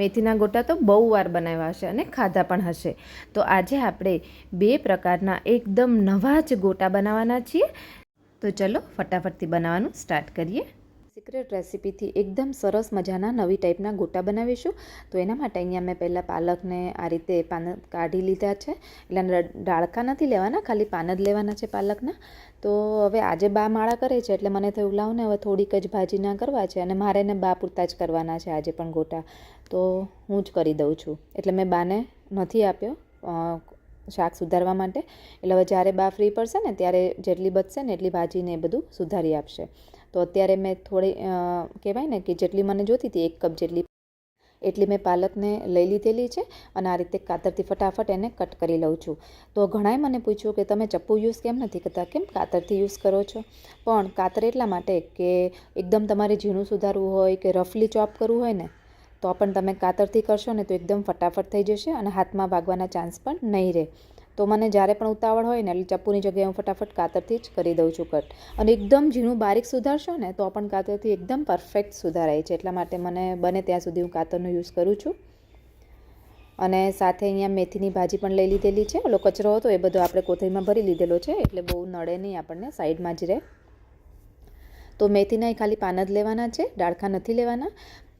મેથીના ગોટા તો બહુ વાર બનાવ્યા હશે અને ખાધા પણ હશે. તો આજે આપણે બે પ્રકારના એકદમ નવા જ ગોટા બનાવવાના છીએ. તો ચલો ફટાફટથી બનાવવાનું સ્ટાર્ટ કરીએ. સિક્રેટ રેસીપીથી એકદમ સરસ મજાના નવી ટાઈપના ગોટા બનાવીશું. તો એના માટે અહીંયા મેં પહેલાં પાલકને આ રીતે પાન કાઢી લીધા છે. એટલે ડાળખા નથી લેવાના, ખાલી પાન જ લેવાના છે પાલકના. તો હવે આજે બા માળા કરે છે, એટલે મને થયું લાવું ને હવે થોડીક જ ભાજીના કરવા છે અને મારે ને બા પૂરતા જ કરવાના છે આજે પણ ગોટા. તો હું જ કરી દઉં છું. એટલે મેં બાને નથી આપ્યો શાક સુધારવા માટે. એટલે હવે જ્યારે બા ફ્રી પડશે ને, ત્યારે જેટલી બચશે ને એટલી ભાજીને એ બધું સુધારી આપશે. તો અત્યારે મેં થોડી કહેવાય ને કે જેટલી મને જોતી હતી, એક કપ જેટલી, એટલી મેં પાલકને લઈ લીધેલી છે અને આ રીતે કાતરથી ફટાફટ એને કટ કરી લઉં છું. તો ઘણાએ મને પૂછ્યું કે તમે ચપ્પુ યુઝ કેમ નથી કરતા? કેમ કાતરથી યુઝ કરો છો? પણ કાતર એટલા માટે કે એકદમ તમારે ઝીણું સુધારવું હોય કે રફલી ચોપ કરવું હોય ને, તો પણ તમે કાતરથી કરશો ને તો એકદમ ફટાફટ થઈ જશે અને હાથમાં વાગવાના ચાન્સ પણ નહીં રહે. તો મને જ્યારે પણ ઉતાવળ હોય ને એટલે ચપ્પુની જગ્યાએ હું ફટાફટ કાતરથી જ કરી દઉં છું કટ. અને એકદમ ઝીણું બારીક સુધારશો ને તો પણ કાતરથી એકદમ પરફેક્ટ સુધારાય છે. એટલા માટે મને બને ત્યાં સુધી હું કાતરનો યુઝ કરું છું. અને સાથે અહીંયા મેથીની ભાજી પણ લઈ લીધેલી છે. ઓલો કચરો હતો એ બધો આપણે કોથળીમાં ભરી લીધેલો છે એટલે બહુ નડે નહીં આપણને, સાઈડમાં જ રહે. તો મેથીના ખાલી પાન જ લેવાના છે, ડાળખા નથી લેવાના.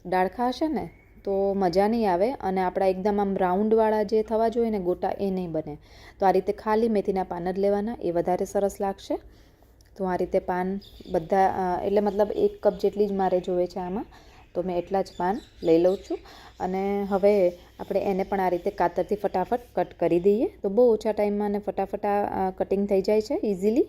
ડાળખા હશે ને તો મજા નહીં આવે અને આપણા એકદમ આમ રાઉન્ડવાળા જે થવા જોઈએ ને ગોટા એ નહીં બને. તો આ રીતે ખાલી મેથીના પાન જ લેવાના, એ વધારે સરસ લાગશે. તો આ રીતે પાન બધા એટલે મતલબ એક કપ જેટલી જ મારે જોઈએ છે આમાં. તો મેં એટલા જ પાન લઈ લઉં છું. અને હવે આપણે એને પણ આ રીતે કાતરથી ફટાફટ કટ કરી દઈએ. તો બહુ ઓછા ટાઈમમાં અને ફટાફટ આ કટિંગ થઈ જાય છે ઇઝીલી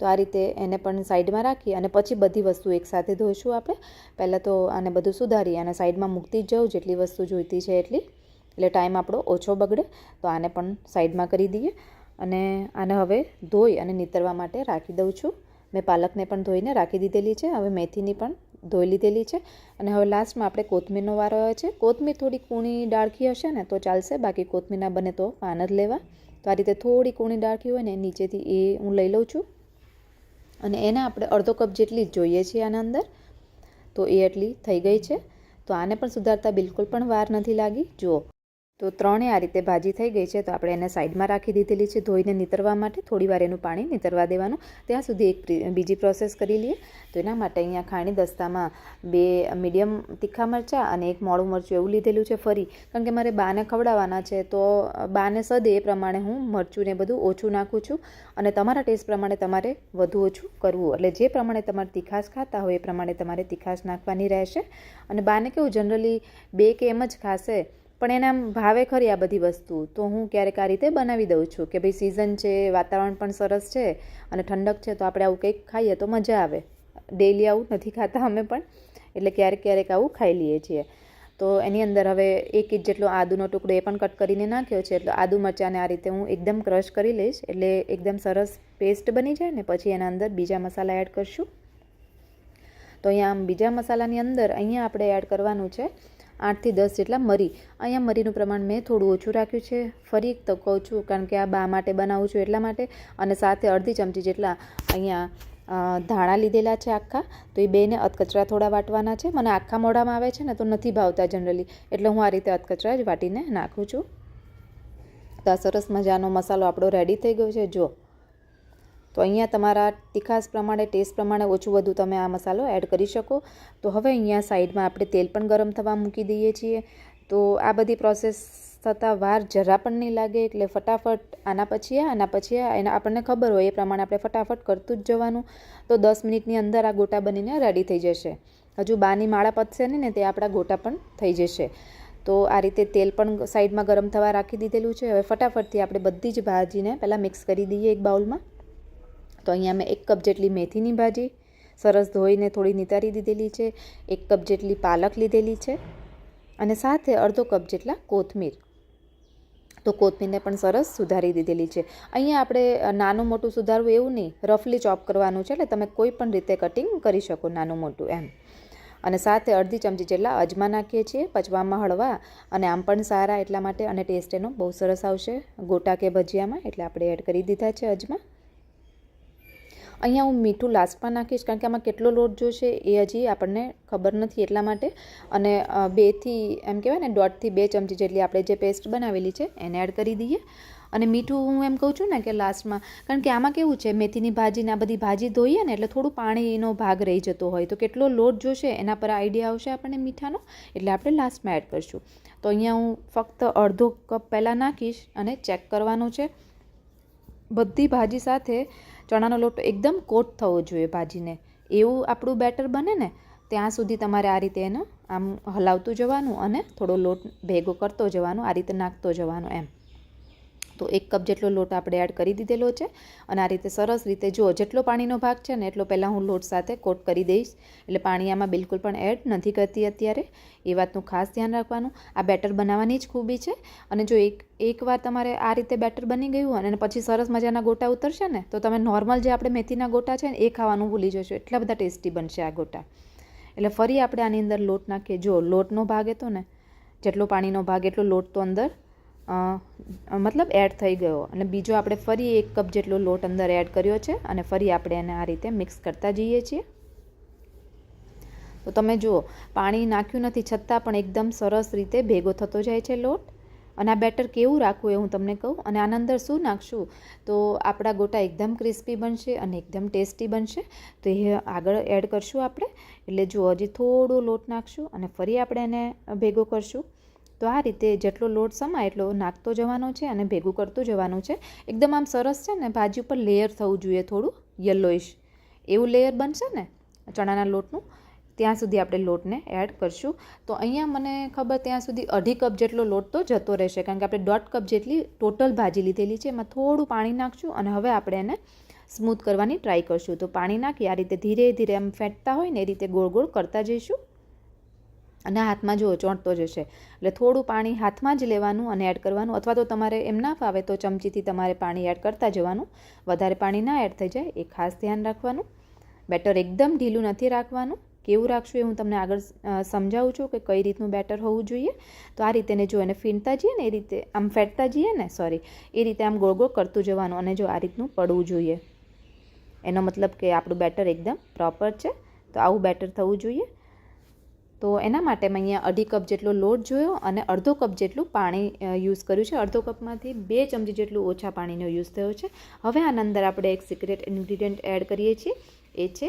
તો આ રીતે એને પણ સાઈડમાં રાખી અને પછી બધી વસ્તુ એકસાથે ધોઈશું આપણે. પહેલાં તો આને બધું સુધારી અને સાઈડમાં મૂકતી જ જાઉં, જેટલી વસ્તુ જોઈતી છે એટલી. એટલે ટાઈમ આપણો ઓછો બગડે, તો આને પણ સાઈડમાં કરી દઈએ. અને આને હવે ધોઈ અને નીતરવા માટે રાખી દઉં છું. મેં પાલકને પણ ધોઈને રાખી દીધેલી છે, હવે મેથીની પણ ધોઈ લીધેલી છે. અને હવે લાસ્ટમાં આપણે કોથમીરનો વારો આવે છે. કોથમીર થોડી કૂણી ડાળખી હશે ને, તો ચાલશે. બાકી કોથમીરના બને તો પાન જ લેવા. તો આ રીતે થોડી કૂણી ડાળખી હોય ને, નીચેથી એ હું લઈ લઉં છું. અને એને આપણે અડધો કપ જેટલી જ જોઈએ છીએ આના અંદર. તો એ એટલી થઈ ગઈ છે. તો આને પણ સુધારતા બિલકુલ પણ વાર નથી લાગી. જુઓ તો ત્રણે આ રીતે ભાજી થઈ ગઈ છે, તો આપણે એને સાઈડમાં રાખી દીધેલી છે, ધોઈને નીતરવા માટે. થોડીવાર એનું પાણી નીતરવા દેવાનું. ત્યાં સુધી એક બીજી પ્રોસેસ કરી લઈએ. તો એના માટે અહીંયા ખાણી દસ્તામાં બે મીડિયમ તીખા મરચાં અને એક મોડું મરચું એવું લીધેલું છે ફરી. કારણ કે મારે બાને ખવડાવવાના છે, તો બાને સદે એ પ્રમાણે હું મરચું ને બધું ઓછું નાખું છું. અને તમારા ટેસ્ટ પ્રમાણે તમારે વધુ ઓછું કરવું. એટલે જે પ્રમાણે તમારે તીખાશ ખાતા હોય એ પ્રમાણે તમારે તીખાશ નાખવાની રહેશે. અને બાને કેવું, જનરલી બે કે એમ જ ખાશે. પણ એના ભાવે ખરી આ બધી વસ્તુ. તો હું ક્યારેક આ રીતે બનાવી દઉં છું કે ભાઈ સિઝન છે, વાતાવરણ પણ સરસ છે અને ઠંડક છે તો આપણે આવું કંઈક ખાઈએ તો મજા આવે. ડેઈલી આવું નથી ખાતા અમે પણ, એટલે ક્યારેક ક્યારેક આવું ખાઈ લઈએ છીએ. તો એની અંદર હવે એક ઇંચ જેટલો આદુનો ટુકડો એ પણ કટ કરીને નાખ્યો છે, એટલે આદુ મરચાંને આ રીતે હું એકદમ ક્રશ કરી લઈશ, એટલે એકદમ સરસ પેસ્ટ બની જાય ને પછી એના અંદર બીજા મસાલા એડ કરશું. તો અહીંયા આમ બીજા મસાલાની અંદર અહીંયા આપણે એડ કરવાનું છે આઠથી દસ જેટલા મરી. અહીંયા મરીનું પ્રમાણ મેં થોડું ઓછું રાખ્યું છે. ફરી તો કહું છું, કારણ કે આ બા માટે બનાવું છું એટલા માટે. અને સાથે અડધી ચમચી જેટલા અહીંયા ધાણા લીધેલા છે આખા. તો એ બેને અધકચરા થોડા વાટવાના છે. મને આખા મોઢામાં આવે છે ને તો નથી ભાવતા જનરલી. એટલે હું આ રીતે અધકચરા જ વાટીને નાખું છું. તો આ સરસ મજાનો મસાલો આપણો રેડી થઈ ગયો છે. જો તો અહીંયા તમારા તીખાસ પ્રમાણે, ટેસ્ટ પ્રમાણે ઓછું વધુ તમે આ મસાલો એડ કરી શકો. તો હવે અહીંયા સાઈડમાં આપણે તેલ પણ ગરમ થવા મૂકી દઈએ છીએ. તો આ બધી પ્રોસેસ થતાં વાર જરા પણ નહીં લાગે, એટલે ફટાફટ આના પછી આના પછી એના આપણને ખબર હોય એ પ્રમાણે આપણે ફટાફટ કરતું જ જવાનું. તો દસ મિનિટની અંદર આ ગોટા બનીને રેડી થઈ જશે. હજુ બાની માળા પતશે ને તે આપણા ગોટા પણ થઈ જશે. તો આ રીતે તેલ પણ સાઈડમાં ગરમ થવા રાખી દીધેલું છે. હવે ફટાફટથી આપણે બધી જ ભાજીને પહેલાં મિક્સ કરી દઈએ એક બાઉલમાં. તો અહીંયા મેં એક કપ જેટલી મેથીની ભાજી, સરસ ધોઈને થોડી નિતારી દીધેલી છે, એક કપ જેટલી પાલક લીધેલી છે અને સાથે અડધો કપ જેટલા કોથમીર. તો કોથમીરને પણ સરસ સુધારી દીધેલી છે. અહીંયા આપણે નાનું મોટું સુધારવું એવું નહીં, રફલી ચોપ કરવાનું છે એટલે તમે કોઈ પણ રીતે કટિંગ કરી શકો નાનું મોટું એમ. અને સાથે અડધી ચમચી જેટલા અજમા નાખીએ છીએ, પચવામાં હળવા અને આમ પણ સારા એટલા માટે અને ટેસ્ટ એનો બહુ સરસ આવશે. ગોટા કે ભજીયામાં એટલે આપણે એડ કરી દીધા છે અજમા. અહીંયા હું મીઠું લાસ્ટમાં નાખીશ કારણ કે આમાં કેટલો લોટ જોશે એ હજી આપણને ખબર નથી એટલા માટે. અને બેથી એમ કહેવાય ને દોઢથી બે ચમચી જેટલી આપણે જે પેસ્ટ બનાવેલી છે એને એડ કરી દઈએ. અને મીઠું હું એમ કહું છું ને કે લાસ્ટમાં કારણ કે આમાં કેવું છે, મેથીની ભાજી ને આ બધી ભાજી ધોઈએ ને એટલે થોડું પાણીનો ભાગ રહી જતો હોય. તો કેટલો લોટ જોશે એના પર આઈડિયા આવશે આપણને મીઠાનો, એટલે આપણે લાસ્ટમાં એડ કરીશું. તો અહીંયા હું ફક્ત અડધો કપ પહેલાં નાખીશ અને ચેક કરવાનું છે. બધી ભાજી સાથે ચણાનો લોટ એકદમ કોટ થવો જોઈએ ભાજીને. એવું આપણું બેટર બને ને, ત્યાં સુધી તમારે આ રીતે એને આમ હલાવતું જવાનું અને થોડો લોટ ભેગો કરતો જવાનો, આ રીતે નાખતો જવાનો એમ. તો એક કપ જેટલો લોટ આપણે એડ કરી દીધેલો છે. અને આ રીતે સરસ રીતે જો જેટલો પાણીનો ભાગ છે ને એટલો પહેલાં હું લોટ સાથે કોટ કરી દઈશ. એટલે પાણી આમાં બિલકુલ પણ એડ નથી કરતી અત્યારે. એ વાતનું ખાસ ધ્યાન રાખવાનું. આ બેટર બનાવવાની જ ખૂબી છે. અને જો એક એકવાર તમારે આ રીતે બેટર બની ગયું અને પછી સરસ મજાના ગોટા ઉતરશે ને, તો તમે નોર્મલ જે આપણે મેથીના ગોટા છે ને, એ ખાવાનું ભૂલી જશો. એટલા બધા ટેસ્ટી બનશે આ ગોટા. એટલે ફરી આપણે આની અંદર લોટ નાખીએ. જો લોટનો ભાગ હતો ને, જેટલો પાણીનો ભાગ, એટલો લોટ તો અંદર મતલબ એડ થઈ ગયો. અને બીજો આપણે ફરી એક કપ જેટલો લોટ અંદર એડ કર્યો છે અને ફરી આપણે એને આ રીતે મિક્સ કરતા જઈએ છીએ. તો તમે જુઓ, પાણી નાખ્યું નથી છતાં પણ એકદમ સરસ રીતે ભેગો થતો જાય છે લોટ. અને આ બેટર કેવું રાખવું એ હું તમને કહું. અને આના અંદર શું નાખશું? તો આપણા ગોટા એકદમ ક્રિસ્પી બનશે અને એકદમ ટેસ્ટી બનશે. તો એ આગળ એડ કરશું આપણે. એટલે જુઓ, હજી થોડો લોટ નાખશું અને ફરી આપણે એને ભેગો કરશું. તો આ રીતે જેટલો લોટ સમાય એટલો નાખતો જવાનો છે અને ભેગું કરતું જવાનું છે. એકદમ આમ સરસ છે ને, ભાજી ઉપર લેયર થવું જોઈએ થોડું યલોઈશ એવું લેયર બનશે ને, ચણાના લોટનું, ત્યાં સુધી આપણે લોટને એડ કરશું. તો અહીંયા મને ખબર ત્યાં સુધી અઢી કપ જેટલો લોટ તો જતો રહેશે, કારણ કે આપણે દોઢ કપ જેટલી ટોટલ ભાજી લીધેલી છે, એમાં થોડું પાણી નાખશું અને હવે આપણે એને સ્મૂથ કરવાની ટ્રાય કરશું. તો પાણી નાખી, આ રીતે ધીરે ધીરે આમ ફેંટતા હોય ને, એ રીતે ગોળ ગોળ કરતા જઈશું. અને હાથમાં જુઓ ચોંટતો જશે એટલે થોડું પાણી હાથમાં જ લેવાનું અને એડ કરવાનું. અથવા તો તમારે એમ ના ફાવે તો ચમચીથી તમારે પાણી એડ કરતા જવાનું. વધારે પાણી ના એડ થઈ જાય એ ખાસ ધ્યાન રાખવાનું. બેટર એકદમ ઢીલું નથી રાખવાનું. કેવું રાખશું એ હું તમને આગળ સમજાવું છું કે કઈ રીતનું બેટર હોવું જોઈએ. તો આ રીતે જો એને ફીણતા જઈએ ને એ રીતે, આમ ફેટતા જઈએ ને સોરી એ રીતે આમ ગોળ ગોળ કરતું જવાનું અને જો આ રીતનું પડવું જોઈએ. એનો મતલબ કે આપણું બેટર એકદમ પ્રોપર છે. તો આવું બેટર થવું જોઈએ. તો એના માટે મેં અહીંયા અઢી કપ જેટલો લોટ જોયો અને અડધો કપ જેટલું પાણી યુઝ કર્યું છે. અડધો કપમાંથી બે ચમચી જેટલું ઓછા પાણીનો યુઝ થયો છે. હવે આના અંદર આપણે એક સિક્રેટ ઇન્ગ્રીડિયન્ટ એડ કરીએ છીએ. એ છે,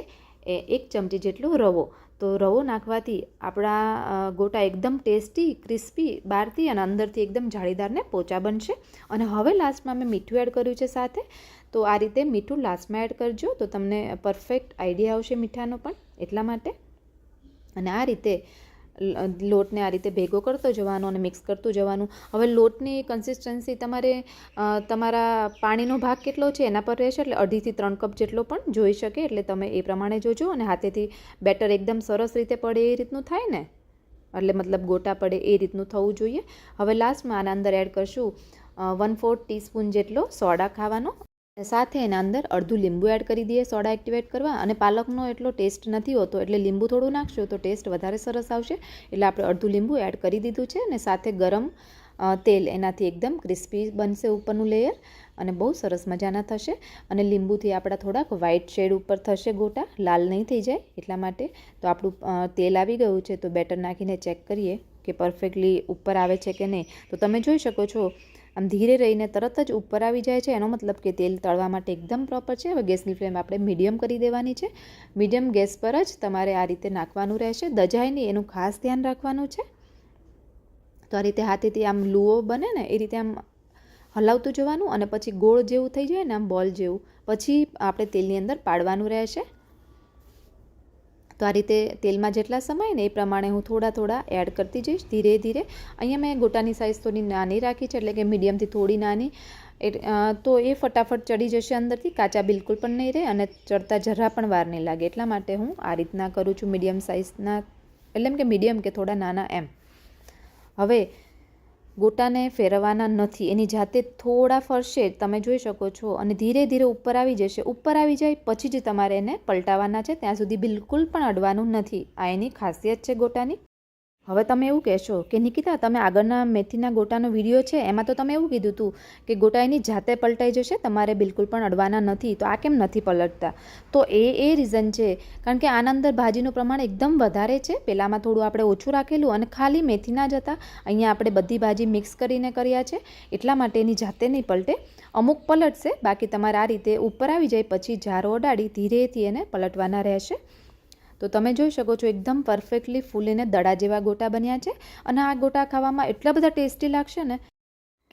એ એક ચમચી જેટલો રવો. તો રવો નાખવાથી આપણા ગોટા એકદમ ટેસ્ટી ક્રિસ્પી બહારથી અને અંદરથી એકદમ જાળીદારને પોચા બનશે. અને હવે લાસ્ટમાં મેં મીઠું એડ કર્યું છે સાથે. તો આ રીતે મીઠું લાસ્ટમાં એડ કરજો તો તમને પરફેક્ટ આઈડિયા આવશે મીઠાનો પણ. એટલા માટે અને આ રીતે લોટને આ રીતે ભેગો કરતો જવાનો અને મિક્સ કરતું જવાનું. હવે લોટની કન્સિસ્ટન્સી તમારે તમારા પાણીનો ભાગ કેટલો છે એના પર રહેશે એટલે અઢીથી ત્રણ કપ જેટલો પણ જોઈ શકે એટલે તમે એ પ્રમાણે જોજો અને હાથેથી બેટર એકદમ સરસ રીતે પડે એ રીતનું થાય ને. એટલે મતલબ ગોટા પડે એ રીતનું થવું જોઈએ. હવે લાસ્ટમાં આના અંદર એડ કરશું વન ફોર્થ ટીસ્પૂન જેટલો સોડા ખાવાનો. સાથે એના અંદર અડધું લીંબુ એડ કરી દઈએ સોડા એક્ટિવેટ કરવા અને પાલકનો એટલો ટેસ્ટ નથી હોતો, એટલે લીંબુ થોડું નાખશો તો ટેસ્ટ વધારે સરસ આવશે. એટલે આપણે અડધું લીંબુ એડ કરી દીધું છે અને સાથે ગરમ તેલ એનાથી એકદમ ક્રિસ્પી બનશે ઉપરનું લેયર અને બહુ સરસ મજાના થશે. અને લીંબુથી આપણા થોડાક વ્હાઇટ શેડ ઉપર થશે ગોટા, લાલ નહીં થઈ જાય એટલા માટે. તો આપણું તેલ આવી ગયું છે તો બેટર નાખીને ચેક કરીએ કે પરફેક્ટલી ઉપર આવે છે કે નહીં. તો તમે જોઈ શકો છો આમ ધીરે રહીને તરત જ ઉપર આવી જાય છે. એનો મતલબ કે તેલ તળવા માટે એકદમ પ્રોપર છે. હવે ગેસની ફ્લેમ આપણે મીડિયમ કરી દેવાની છે. મીડિયમ ગેસ પર જ તમારે આ રીતે નાખવાનું રહેશે. દજાય નહીં એનું ખાસ ધ્યાન રાખવાનું છે. તો આ રીતે હાથેથી આમ લુઓ બને ને, એ રીતે આમ હલાવતું જવાનું અને પછી ગોળ જેવું થઈ જાય ને, આમ બોલ જેવું. પછી આપણે તેલની અંદર પાડવાનું રહેશે. તો આ રીતે તેલમાં જેટલા સમય ને એ પ્રમાણે હું થોડા થોડા એડ કરતી જઈશ ધીરે ધીરે. અહીંયા મેં ગોટાની સાઇઝ થોડી નાની રાખી છે, એટલે કે મીડિયમથી થોડી નાની. તો એ ફટાફટ ચડી જશે અંદરથી, કાચા બિલકુલ પણ નહીં રહે અને ચડતા જરા પણ વાર નહીં લાગે. એટલા માટે હું આ રીતના કરું છું મીડિયમ સાઇઝના એટલે એમ કે મીડિયમ કે થોડા નાના એમ. હવે ગોટાને ફેરવવાના નથી. એની જાતે થોડા ફરશે, તમે જોઈ શકો છો. અને ધીરે ધીરે ઉપર આવી જશે. ઉપર આવી જાય પછી જ તમારે એને પલટાવવાના છે. ત્યાં સુધી બિલકુલ પણ અડવાનું નથી. આ એની ખાસિયત છે ગોટાની. હવે તમે એવું કહેશો કે, નિકિતા, તમે આગળના મેથીના ગોટાનો વીડિયો છે, એમાં તો તમે એવું કીધું હતું કે ગોટા એની જાતે પલટાઈ જશે, તમારે બિલકુલ પણ અડવાના નથી, તો આ કેમ નથી પલટતા? તો એ એ રીઝન છે. કારણ કે આના અંદર ભાજીનું પ્રમાણ એકદમ વધારે છે. પહેલાંમાં થોડું આપણે ઓછું રાખેલું અને ખાલી મેથીના જ હતા. અહીંયા આપણે બધી ભાજી મિક્સ કરીને કર્યા છે. એટલા માટે એની જાતે નહીં પલટે. અમુક પલટશે, બાકી તમારે આ રીતે ઉપર આવી જાય, પછી જારો અડાડી ધીરેથી એને પલટવાના રહેશે. તો તમે જોઈ શકો છો એકદમ પરફેક્ટલી ફૂલીને દડા જેવા ગોટા બન્યા છે અને આ ગોટા ખાવામાં એટલા બધા ટેસ્ટી લાગશે ને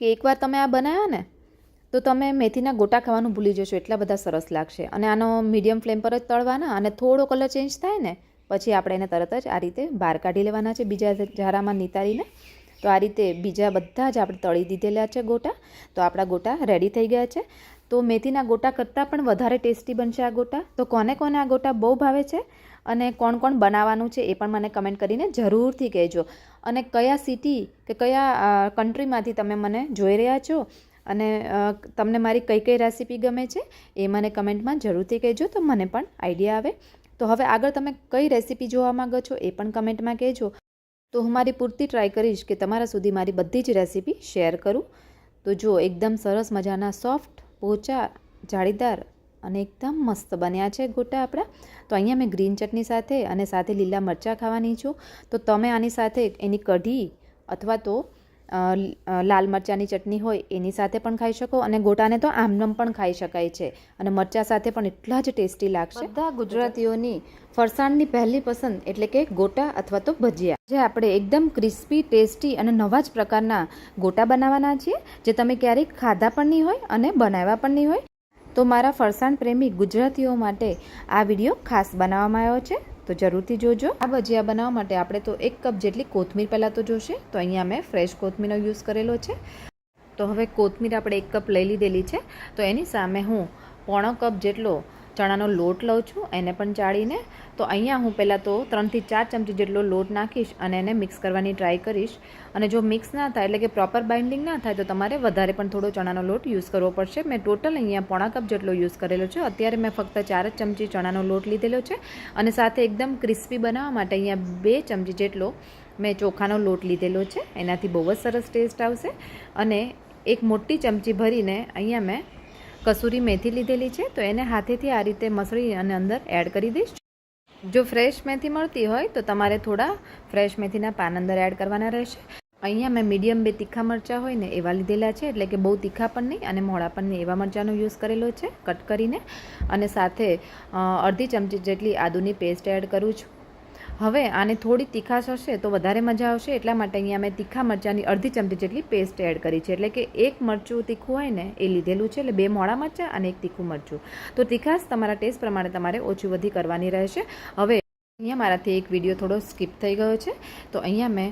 કે એકવાર તમે આ બનાવ્યા ને, તો તમે મેથીના ગોટા ખાવાનું ભૂલી જશો, એટલા બધા સરસ લાગશે. અને આનો મીડિયમ ફ્લેમ પર જ તળવાના અને થોડો કલર ચેન્જ થાય ને, પછી આપણે એને તરત જ આ રીતે બહાર કાઢી લેવાના છે બીજા જારામાં નિતારીને. તો આ રીતે બીજા બધા જ આપણે તળી દીધેલા છે ગોટા. તો આપણા ગોટા રેડી થઈ ગયા છે. તો મેથીના ગોટા કરતાં પણ વધારે ટેસ્ટી બનશે આ ગોટા. તો કોને કોને આ ગોટા બહુ ભાવે છે? અને કોણ કોણ બનાવવાનું છે એ પણ મને કમેન્ટ કરીને જરૂરથી કહેજો. અને કયા સિટી કે કયા કન્ટ્રીમાંથી તમે મને જોઈ રહ્યા છો અને તમને મારી કઈ કઈ રેસીપી ગમે છે એ મને કમેન્ટમાં જરૂરથી કહેજો તો મને પણ આઈડિયા આવે. તો હવે આગળ તમે કઈ રેસીપી જોવા માંગો છો એ પણ કમેન્ટમાં કહેજો. તો હું મારી પૂરતી ટ્રાય કરીશ કે તમારા સુધી મારી બધી જ રેસીપી શેર કરું. તો જો એકદમ સરસ મજાના સોફ્ટ પોચા જાળીદાર અને એકદમ મસ્ત બન્યા છે ગોટા આપણા. તો અહીંયા મેં ગ્રીન ચટણી સાથે અને સાથે લીલા મરચાં ખાવાની છું. તો તમે આની સાથે એની કઢી અથવા તો લાલ મરચાંની ચટણી હોય એની સાથે પણ ખાઈ શકો અને ગોટાને તો આમનમ પણ ખાઈ શકાય છે. અને મરચાં સાથે પણ એટલા જ ટેસ્ટી લાગશે. બધા ગુજરાતીઓની ફરસાણની પહેલી પસંદ એટલે કે ગોટા અથવા તો ભજીયા. જે આપણે એકદમ ક્રિસ્પી, ટેસ્ટી અને નવા જ પ્રકારના ગોટા બનાવવાના છીએ, જે તમે ક્યારેક ખાધા પણ નહીં હોય અને બનાવ્યા પણ નહીં હોય. તો મારા ફરસાણ પ્રેમી ગુજરાતીઓ માટે આ વીડિયો ખાસ બનાવવામાં આવ્યો છે. તો જરૂરથી જોજો. આ ભજીયા બનાવવા માટે આપણે તો એક કપ જેટલી કોથમીર પહેલાં તો જોશે. તો અહીંયા મેં ફ્રેશ કોથમીરનો યુઝ કરેલો છે. તો હવે કોથમીર આપણે એક કપ લઈ લીધેલી છે. તો એની સામે હું પોણો કપ જેટલો ચણાનો લોટ લઉં છું, એને પણ ચાળીને. તો અહીંયા હું પહેલાં તો ત્રણથી ચાર ચમચી જેટલો લોટ નાખીશ અને એને મિક્સ કરવાની ટ્રાય કરીશ. અને જો મિક્સ ના થાય એટલે કે પ્રોપર બાઇન્ડિંગ ના થાય તો તમારે વધારે પણ થોડો ચણાનો લોટ યુઝ કરવો પડશે. મેં ટોટલ અહીંયા પોણા કપ જેટલો યુઝ કરેલો છે. અત્યારે મેં ફક્ત ચાર જ ચમચી ચણાનો લોટ લીધેલો છે અને સાથે એકદમ ક્રિસ્પી બનાવવા માટે અહીંયા બે ચમચી જેટલો મેં ચોખાનો લોટ લીધેલો છે. એનાથી બહુ જ સરસ ટેસ્ટ આવશે. અને એક મોટી ચમચી ભરીને અહીંયા મેં કસૂરી મેથી લીધેલી છે, તો એને હાથેથી આ રીતે મસળી અને અંદર એડ કરી દઈશ. જો ફ્રેશ મેથી મળતી હોય, તો તમારે થોડા ફ્રેશ મેથીના પાન અંદર એડ કરવાના રહેશે. અહીંયા મેં મીડિયમ બે તીખા મરચાં હોય ને, એવા લીધેલા છે, એટલે કે બહુ તીખા પણ નહીં અને મોડા પણ નહીં. એવા મરચાંનો યુઝ કરેલો છે, કટ કરીને. અને સાથે અડધી ચમચી જેટલી આદુની પેસ્ટ એડ કરું છું. હવે આને થોડી તીખાશ હશે તો વધારે મજા આવશે, એટલા માટે અહીંયા મેં તીખા મરચાંની અડધી ચમચી જેટલી પેસ્ટ એડ કરી છે. એટલે કે એક મરચું તીખું હોય ને એ લીધેલું છે, એટલે બે મોડા મરચાં અને એક તીખું મરચું. તો તીખાશ તમારા ટેસ્ટ પ્રમાણે તમારે ઓછી વધી કરવાની રહેશે. હવે અહીંયા મારાથી એક વીડિયો થોડો સ્કીપ થઈ ગયો છે. તો અહીંયા મેં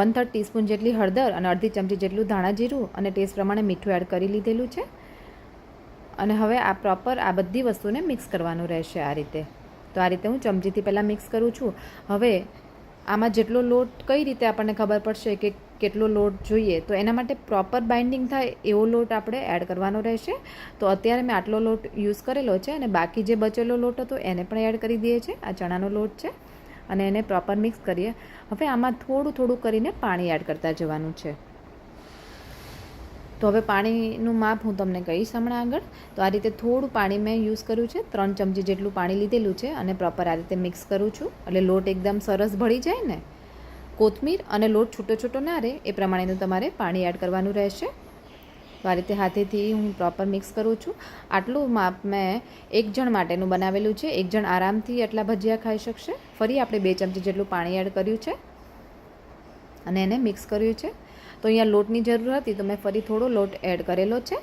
વન થર્ડ ટીસ્પૂન જેટલી હળદર અને અડધી ચમચી જેટલું ધાણા જીરું અને ટેસ્ટ પ્રમાણે મીઠું એડ કરી લીધેલું છે. અને હવે આ પ્રોપર આ બધી વસ્તુને મિક્સ કરવાનું રહેશે આ રીતે. તો આ રીતે હું ચમચીથી પહેલાં મિક્સ કરું છું. હવે આમાં જેટલો લોટ કઈ રીતે આપણને ખબર પડશે કે કેટલો લોટ જોઈએ, તો એના માટે પ્રોપર બાઇન્ડિંગ થાય એવો લોટ આપણે એડ કરવાનો રહેશે. તો અત્યારે મેં આટલો લોટ યુઝ કરેલો છે અને બાકી જે બચેલો લોટ હતો એને પણ એડ કરી દઈએ છીએ. આ ચણાનો લોટ છે અને એને પ્રોપર મિક્સ કરીએ. હવે આમાં થોડું થોડું કરીને પાણી એડ કરતા જવાનું છે. તો હવે પાણીનું માપ હું તમને કહીશ હમણાં આગળ. તો આ રીતે થોડું પાણી મેં યુઝ કર્યું છે. ત્રણ ચમચી જેટલું પાણી લીધેલું છે અને પ્રોપર આ રીતે મિક્સ કરું છું. એટલે લોટ એકદમ સરસ ભળી જાય ને. કોથમીર અને લોટ છૂટો છૂટો ના રહે એ પ્રમાણેનું તમારે પાણી એડ કરવાનું રહેશે. તો આ રીતે હાથેથી હું પ્રોપર મિક્સ કરું છું. આટલું માપ મેં એક જણ માટેનું બનાવેલું છે. એક જણ આરામથી એટલા ભજીયા ખાઈ શકશે. ફરી આપણે બે ચમચી જેટલું પાણી એડ કર્યું છે. અને એને મિક્સ કર્યું છે. તો અહીંયા લોટની જરૂર હતી તો મેં ફરી થોડો લોટ એડ કરેલો છે.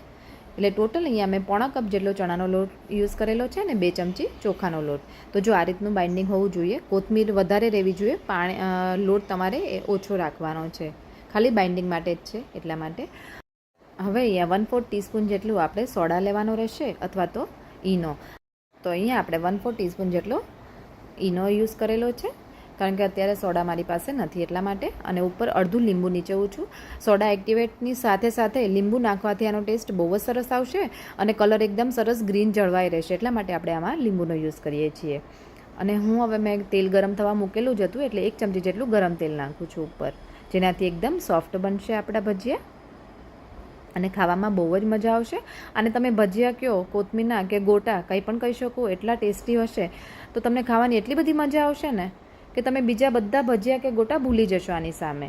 એટલે ટોટલ અહીંયા મેં પોણા કપ જેટલો ચણાનો લોટ યુઝ કરેલો છે અને બે ચમચી ચોખાનો લોટ. તો જો આ રીતનું બાઇન્ડિંગ હોવું જોઈએ, કોથમીર વધારે રહેવી જોઈએ, પાણી લોટ તમારે એ ઓછો રાખવાનો છે. ખાલી બાઇન્ડિંગ માટે જ છે એટલા માટે. હવે અહીંયા વન ફોર્થ ટીસ્પૂન જેટલું આપણે સોડા લેવાનો રહેશે અથવા તો ઈનો. તો અહીંયા આપણે વન ફોર ટીસ્પૂન જેટલો ઈનો યુઝ કરેલો છે. કારણ કે અત્યારે સોડા મારી પાસે નથી એટલા માટે અને ઉપર અડધું લીંબુ નીચવું છું. સોડા એક્ટિવેટની સાથે સાથે લીંબુ નાખવાથી આનો ટેસ્ટ બહુ જ સરસ આવશે અને કલર એકદમ સરસ ગ્રીન જળવાઈ રહેશે એટલા માટે આપણે આમાં લીંબુનો યુઝ કરીએ છીએ. અને હું હવે મેં તેલ ગરમ થવા મૂકેલું જ હતું એટલે એક ચમચી જેટલું ગરમ તેલ નાખું છું ઉપર, જેનાથી એકદમ સોફ્ટ બનશે આપણા ભજીયા. અને ખાવામાં બહુ જ મજા આવશે. અને તમે ભજીયા કયો, કોથમીરના કે ગોટા, કંઈ પણ કહી શકો, એટલા ટેસ્ટી હશે, તો તમને ખાવાની એટલી બધી મજા આવશે ને? કે તમે બીજા બધા ભજીયા કે ગોટા ભૂલી જશો આની સામે.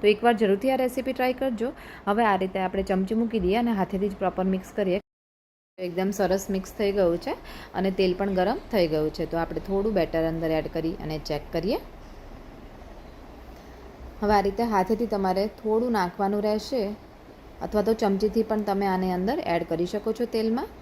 તો એકવાર જરૂરથી આ રેસીપી ટ્રાય કરજો. હવે આ રીતે આપણે ચમચી મૂકી દઈએ અને હાથેથી જ પ્રોપર મિક્સ કરીએ. એકદમ સરસ મિક્સ થઈ ગયું છે અને તેલ પણ ગરમ થઈ ગયું છે. તો આપણે થોડું બેટર અંદર એડ કરી અને ચેક કરીએ. હવે આ રીતે હાથેથી તમારે થોડું નાખવાનું રહેશે અથવા તો ચમચીથી પણ તમે આને અંદર એડ કરી શકો છો તેલમાં.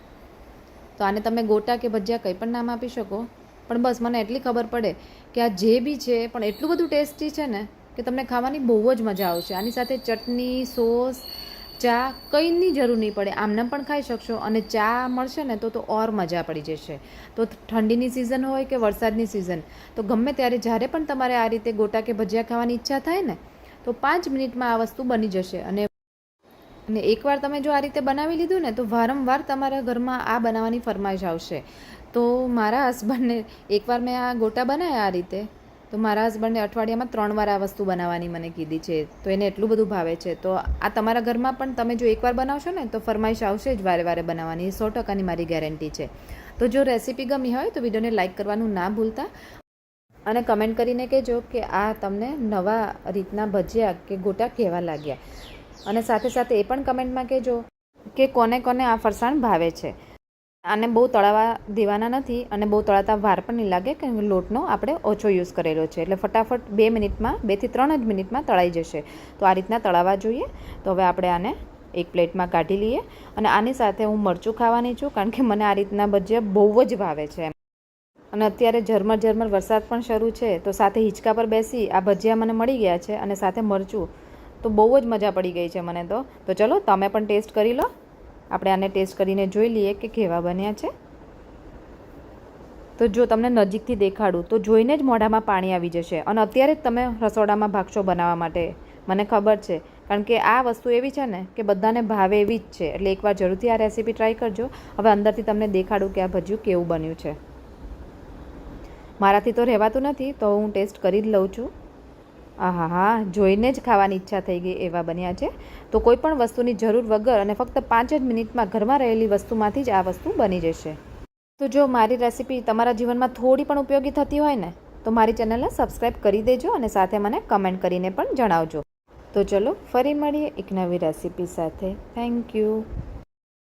તો આને તમે ગોટા કે ભજીયા કંઈ પણ નામ આપી શકો. પણ બસ, મને એટલી ખબર પડે કે આ જે બી છે, પણ એટલું બધું ટેસ્ટી છે ને કે તમને ખાવાની બહુ જ મજા આવશે. આની સાથે ચટણી, સોસ, ચા કંઈની જરૂર નહીં પડે. આમને પણ ખાઈ શકશો અને ચા મળશે ને તો તો ઓર મજા પડી જશે. તો ઠંડીની સિઝન હોય કે વરસાદની સિઝન, તો ગમે ત્યારે જ્યારે પણ તમારે આ રીતે ગોટા કે ભજીયા ખાવાની ઈચ્છા થાય ને, તો પાંચ મિનિટમાં આ વસ્તુ બની જશે. અને અને એકવાર તમે જો આ રીતે બનાવી લીધું ને, તો વારંવાર તમારા ઘરમાં આ બનાવવાની ફરમાઈશ આવશે. તો મારા હસબન્ડને એકવાર મેં આ ગોટા બનાવ્યા આ રીતે. તો મારા હસબન્ડે અઠવાડિયામાં ત્રણ વાર આ વસ્તુ બનાવવાની મને કીધી છે. તો એને એટલું બધું ભાવે છે. તો આ તમારા ઘરમાં પણ તમે જો એકવાર બનાવશો ને, તો ફરમાઈશ આવશે જ વારે વારે બનાવવાની. સો ટકાની મારી ગેરંટી છે. તો જો રેસીપી ગમી હોય, તો વિડીયોને લાઇક કરવાનું ના ભૂલતા. અને કમેન્ટ કરીને કહેજો કે આ તમને નવા રીતના ભજીયા કે ગોટા કેવા લાગ્યા. અને સાથે સાથે એ પણ કમેન્ટમાં કહેજો કે કોને કોને આ ફરસાણ ભાવે છે. આને બહુ તળાવા દેવાના નથી અને બહુ તળાતા વાર પણ નહીં લાગે કે લોટનો આપણે ઓછો યુઝ કરેલો છે. એટલે ફટાફટ બે મિનિટમાં બેથી ત્રણ જ મિનિટમાં તળાઈ જશે. તો આ રીતના તળાવવા જોઈએ. તો હવે આપણે આને એક પ્લેટમાં કાઢી લઈએ અને આની સાથે હું મરચું ખાવાની છું કારણ કે મને આ રીતના ભજીયા બહુ જ ભાવે છે. અને અત્યારે ઝરમર ઝરમર વરસાદ પણ શરૂ છે. તો સાથે હિંચકા પર બેસી આ ભજીયા મને મળી ગયા છે અને સાથે મરચું. તો બહુ જ મજા પડી ગઈ છે મને તો. તો ચલો તમે પણ ટેસ્ટ કરી લો. આપણે આને ટેસ્ટ કરીને જોઈ લઈએ કે કેવા બન્યા છે. તો જો તમને નજીકથી દેખાડું, તો જોઈને જ મોઢામાં પાણી આવી જશે. અને અત્યારે જ તમે રસોડામાં ભાગશો બનાવવા માટે. મને ખબર છે. કારણ કે આ વસ્તુ એવી છે ને કે બધાને ભાવે એવી જ છે. એટલે એકવાર જરૂરથી આ રેસીપી ટ્રાય કરજો. હવે અંદરથી તમને દેખાડું કે આ ભજીયું કેવું બન્યું છે. મારાથી તો રહેવાતું નથી, તો હું ટેસ્ટ કરી જ લઉં છું. આહા હા જોઈને જ ખાવાની ઈચ્છા થઈ ગઈ એવા બન્યા છે. તો કોઈ પણ વસ્તુની જરૂર વગર અને ફક્ત પાંચ જ મિનિટમાં ઘરમાં રહેલી વસ્તુમાંથી જ આ વસ્તુ બની જશે. તો જો મારી રેસીપી તમારા જીવનમાં થોડી પણ ઉપયોગી થતી હોય ને, તો મારી ચેનલને સબસ્ક્રાઈબ કરી દેજો અને સાથે મને કમેન્ટ કરીને પણ જણાવજો. તો ચલો, ફરી મળીએ એક નવી રેસીપી સાથે. Thank you.